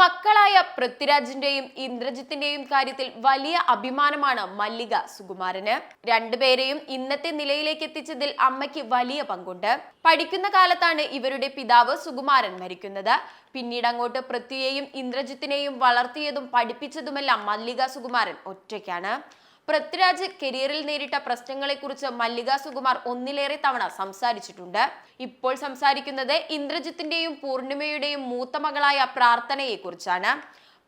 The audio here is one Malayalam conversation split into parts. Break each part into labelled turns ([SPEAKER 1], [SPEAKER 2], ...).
[SPEAKER 1] മക്കളായ പൃഥ്വിരാജിന്റെയും ഇന്ദ്രജിത്തിന്റെയും കാര്യത്തിൽ വലിയ അഭിമാനമാണ് മല്ലിക സുകുമാരന്. രണ്ടുപേരെയും ഇന്നത്തെ നിലയിലേക്ക് എത്തിച്ചതിൽ അമ്മയ്ക്ക് വലിയ പങ്കുണ്ട്. പഠിക്കുന്ന കാലത്താണ് ഇവരുടെ പിതാവ് സുകുമാരൻ മരിക്കുന്നത്. പിന്നീട് അങ്ങോട്ട് പൃഥ്വിയെയും ഇന്ദ്രജിത്തിനെയും വളർത്തിയതും പഠിപ്പിച്ചതുമെല്ലാം മല്ലിക സുകുമാരൻ ഒറ്റയ്ക്കാണ്. പൃഥ്വിരാജ് കരിയറിൽ നേരിട്ട പ്രശ്നങ്ങളെക്കുറിച്ച് മല്ലിക സുകുമാർ ഒന്നിലേറെ തവണ സംസാരിച്ചിട്ടുണ്ട്. ഇപ്പോൾ സംസാരിക്കുന്നത് ഇന്ദ്രജിത്തിന്റെയും പൂർണിമയുടെയും മൂത്ത മകളായ പ്രാർത്ഥനയെക്കുറിച്ചാണ്.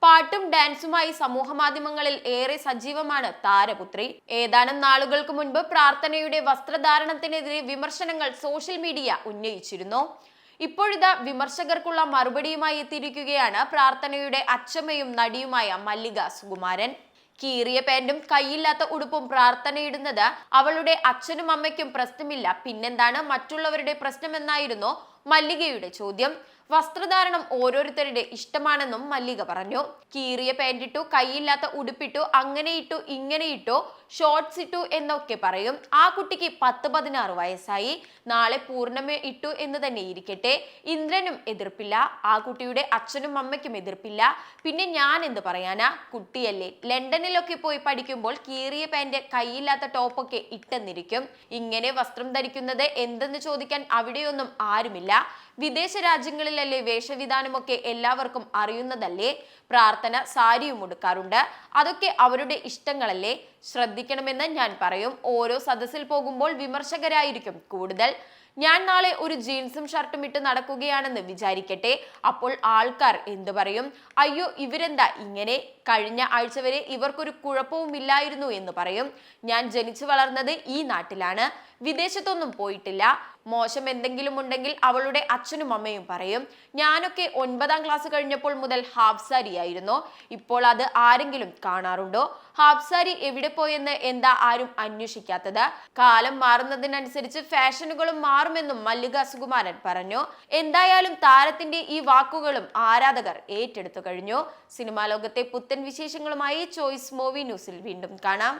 [SPEAKER 1] പാട്ടും ഡാൻസുമായി സമൂഹ മാധ്യമങ്ങളിൽ ഏറെ സജീവമാണ് താരപുത്രി. ഏതാനും നാളുകൾക്ക് മുൻപ് പ്രാർത്ഥനയുടെ വസ്ത്രധാരണത്തിനെതിരെ വിമർശനങ്ങൾ സോഷ്യൽ മീഡിയ ഉന്നയിച്ചിരുന്നു. ഇപ്പോഴിതാ വിമർശകർക്കുള്ള മറുപടിയുമായി എത്തിയിരിക്കുകയാണ് പ്രാർത്ഥനയുടെ അച്ഛമ്മയും നടിയുമായ മല്ലിക സുകുമാരൻ. കീറിയ പാന്റും കൈയില്ലാത്ത ഉടുപ്പും പ്രാർത്ഥനയിടുന്നത് അവളുടെ അച്ഛനും അമ്മയ്ക്കും പ്രശ്നമില്ല. പിന്നെന്താണ്? മറ്റുള്ളവരുടെ പ്രശ്നമെന്നായിരുന്നു മല്ലികയുടെ ചോദ്യം. വസ്ത്രധാരണം ഓരോരുത്തരുടെ ഇഷ്ടമാണെന്നും മല്ലിക പറഞ്ഞു. കീറിയ പാന്റിട്ടു കൈയില്ലാത്ത ഉടുപ്പിട്ടു അങ്ങനെ ഇട്ടു ഇങ്ങനെ ഇട്ടു ഷോർട്ട്സ് ഇട്ടു എന്നൊക്കെ പറയും. ആ കുട്ടിക്ക് പത്ത് പതിനാറ് വയസ്സായി. നാളെ പൂർണമ ഇട്ടു എന്ന് തന്നെ ഇരിക്കട്ടെ. ഇന്ദ്രനും എതിർപ്പില്ല. ആ കുട്ടിയുടെ അച്ഛനും അമ്മയ്ക്കും എതിർപ്പില്ല. പിന്നെ ഞാൻ എന്ത് പറയാനാ? കുട്ടിയല്ലേ. ലണ്ടനിലൊക്കെ പോയി പഠിക്കുമ്പോൾ കീറിയ പാന്റ് കൈയില്ലാത്ത ടോപ്പൊക്കെ ഇട്ടെന്നിരിക്കും. ഇങ്ങനെ വസ്ത്രം ധരിക്കുന്നത് എന്തെന്ന് ചോദിക്കാൻ അവിടെയൊന്നും ആരുമില്ല. വിദേശ രാജ്യങ്ങളിലല്ലേ വേഷവിധാനമൊക്കെ എല്ലാവർക്കും അറിയുന്നതല്ലേ? പ്രാർത്ഥന സാരിയും ഉടുക്കാറുണ്ട്. അതൊക്കെ അവരുടെ ഇഷ്ടങ്ങളല്ലേ? ശ്രദ്ധിക്കണമെന്ന് ഞാൻ പറയും. ഓരോ സദസ്സിൽ പോകുമ്പോൾ വിമർശകരായിരിക്കും കൂടുതൽ. ഞാൻ നാളെ ഒരു ജീൻസും ഷർട്ടും ഇട്ട് നടക്കുകയാണെന്ന് വിചാരിക്കട്ടെ. അപ്പോൾ ആൾക്കാർ എന്തു പറയും? അയ്യോ ഇവരെന്താ ഇങ്ങനെ? കഴിഞ്ഞ ആഴ്ച വരെ ഇവർക്കൊരു കുഴപ്പവുമില്ലായിരുന്നു എന്ന് പറയും. ഞാൻ ജനിച്ചു വളർന്നത് ഈ നാട്ടിലാണ്. വിദേശത്തൊന്നും പോയിട്ടില്ല. മോശം എന്തെങ്കിലും ഉണ്ടെങ്കിൽ അവളുടെ അച്ഛനും അമ്മയും പറയും. ഞാനൊക്കെ ഒൻപതാം ക്ലാസ് കഴിഞ്ഞപ്പോൾ മുതൽ ഹാഫ് സാരി ആയിരുന്നു. ഇപ്പോൾ അത് ആരെങ്കിലും കാണാറുണ്ടോ? ഹാഫ് സാരി എവിടെ പോയെന്ന് എന്താ ആരും അന്വേഷിക്കാത്തത്? കാലം മാറുന്നതിനനുസരിച്ച് ഫാഷനുകളും മാറുമെന്നും മല്ലിക സുകുമാരൻ പറഞ്ഞു. എന്തായാലും താരത്തിന്റെ ഈ വാക്കുകളും ആരാധകർ ഏറ്റെടുത്തു കഴിഞ്ഞു. സിനിമാ ലോകത്തെ പുത്തൻ വിശേഷങ്ങളുമായി ചോയ്സ് മൂവി ന്യൂസിൽ വീണ്ടും കാണാം.